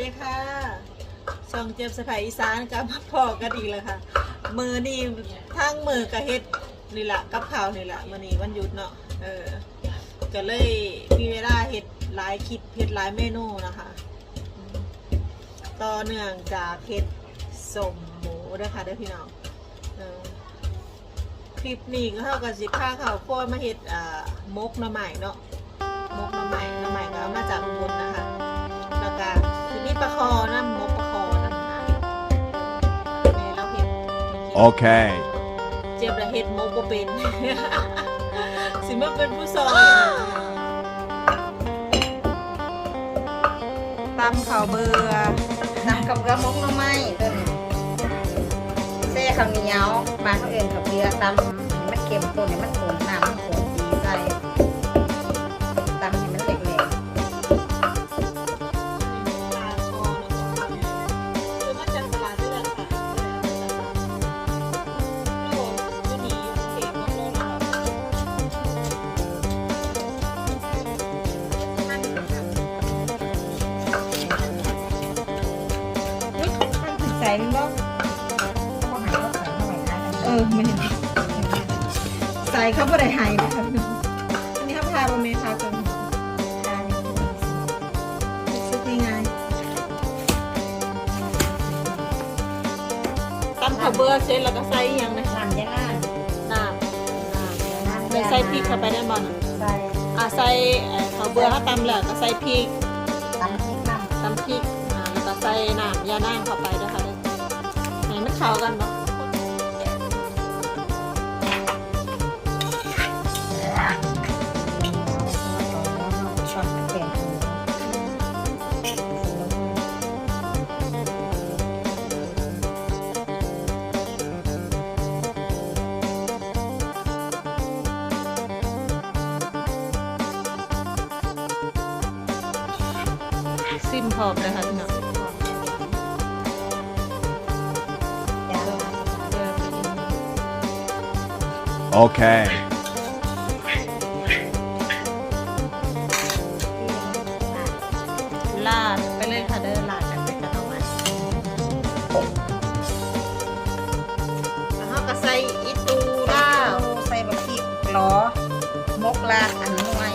ดีค่ะช่องเจ็บสะพายอีสานกับมาพอกันอีกแล้วค่ะ มือนี่ทั้งมือกับเฮ็ดนี่แหละกับข้าวนี่แหละมือนี้วันหยุดเนาะเออก็เลยมีเวลาเฮ็ดหลายคลิปเฮ็ดหลายเมนูนะคะ ต่อเนื่องจากเฮ็ดสมหมูด้อค่ะเด้อพี่น้องออคลิปนี้ก็เท่ากับสิพาข้าวคั่วมาเฮ็ดอ่ามกหน่อไม้เนาะ โอเค เจียบละเฮ็ดโมกบ่เป็น สิมาเป็นผู้สอนตำข้าวเบื่อน้ำกับกระมกหน้ำไม้ตัวนี้เส้ข้าวเหนียวปลาข้าวเอ็นข้าวเบียร์ตำให้มันเค็มตัวนี้มันโขนน้ำ ออไม่เห็นใส่เขาบ่ได้ให้นะคะพี่น้องอันนี้เขาพาบะเมทาเกินทานในตัวนี้สิซุปง่ายตำข้าวเบื่อเสร็จแล้วก็ใส่อีหยังนะน้ำยาล้างน้ำน้ำน้ำไม่ใส่พริกเข้าไปได้บ่นะใส่อ่าใส่เอ่อข้าวเบื่อเขาตำแล้วก็ใส่พริกตำพริกน้ำตำพริกอ่าแล้วก็ใส่น้ำยานั่งเข้าไปด้วยค่ะเด้อให้มันเข้ากันเนาะ ซิมพร้อมเลยค่ะพี่น้องยาเออเป็นอย่างนี้ Okay. ลาดไปเลยค่ะเด้อลาดกันไปกันเอาไว้แล้วเขาก็ใส่อีตูล่าวใส่บะพริกล้อมกลาอันน้อย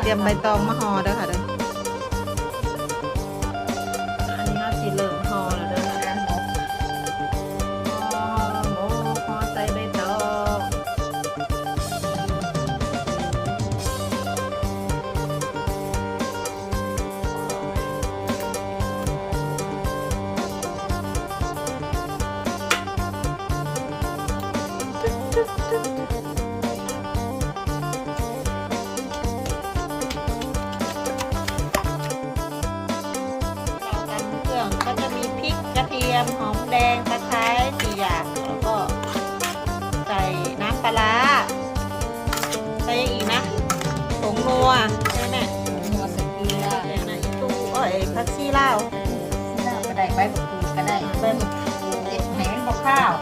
เตรียมใบตองมาห่อเด้อค่ะเด้อ เราตำเครื่องก็จะมีพริกกระเทียมหอมแดงตะไคร้สี่อย่างแล้วก็ใส่น้ำปลาร้าใส่อีกนะผงนัวใช่ไหมหัวสเกียใส่นะอีตู้เอ้ยผักชีลาวก็ได้ใบมะกรูดก็ได้ใบมะกรูดเด็ดไหนมันบอข้าว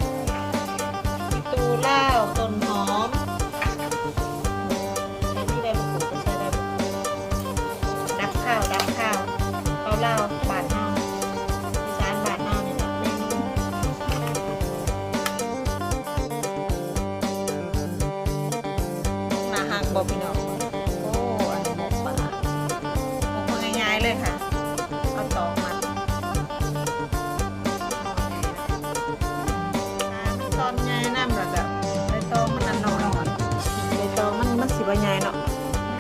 อีตู้าต้นหอมที่ใบมะกรูดก็ใช้ใบมะกรูดดับข้าวดับข้าวข้าเลาบาดเน่าอีสานบาดเน่าเนี่ยนะเมนูมาหักบอกพี่น้อง มันมันสิบใหญ่เนาะ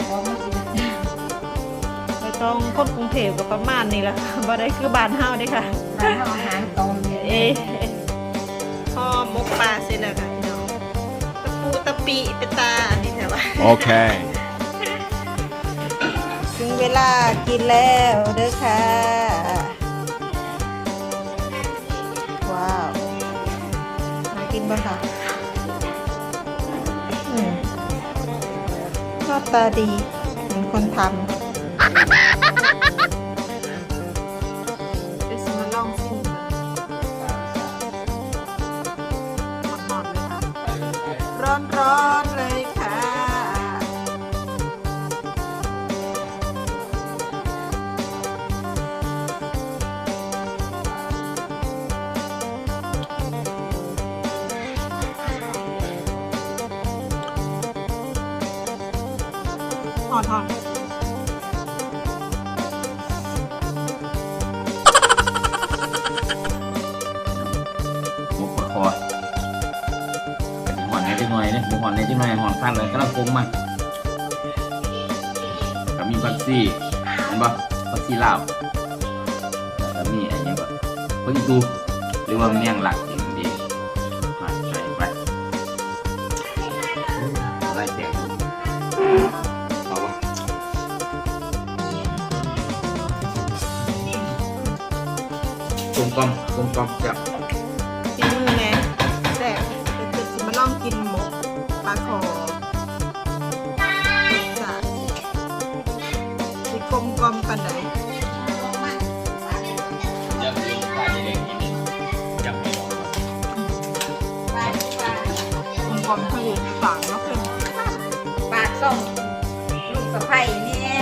เพราะมันกินใบตองคนกรุงเทพก็ประมาณนี้แหละค่ะบ่ได้คือบ้านเฮาเด้ค่ะร้านอาหารตอนเย็นเอ๊ะพ่อหมกปลาเสร็จแล้วค่ะพี่น้องตะปูตะปีเป็นตาอันนี้ใช่ปะ Okay. ถึงเวลากินแล้วเด้อค่ะว้าวมากินบ้างค่ะาตาดีเหมือนคนทำ อนหอนหมูปลาคอหอนในที่หน่อยเนี่ยหมูหอนในที่หน่อยหอนพันเลยกำลังปรุงมันก็มีบักซี่เห็นปะบักซี่ลาวแล้วก็มีอันนี้ก็เพิ่งดูหรือว่าเมี่ยงหลัก ลมกล่อมกลมกล่อมจับกินมือไงแซ่บเป็นจุดสิมาลองกินหมกปลาคอจ้ะสิกลมกลมๆปันไหนยังยืนไปเด็กๆนิดยังไม่ลงกลมกลมๆเขาอยู่ในฝั่งเนาะเพื่อนปากส่งลูกสะใภ้เนี่ย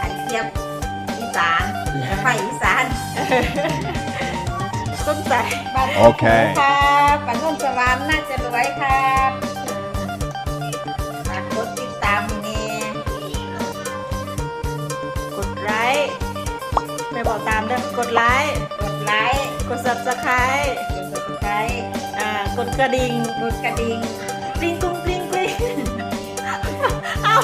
อันเทียบอีสานสะใภ้อีสาน ต้นใจบ้านโอเค ครับบ้านนุ่นสวรรค์น่าจะรวยครับฝากกดติดตามเนี่ยกดไลค์ไม่บอกตามเด้อกดไลค์กดไลค์กด subscribe กด subscribe อ่ากดกระดิ่งกดกระดิ่งกริ๊งกุ้งกริ๊งกริ๊งเอา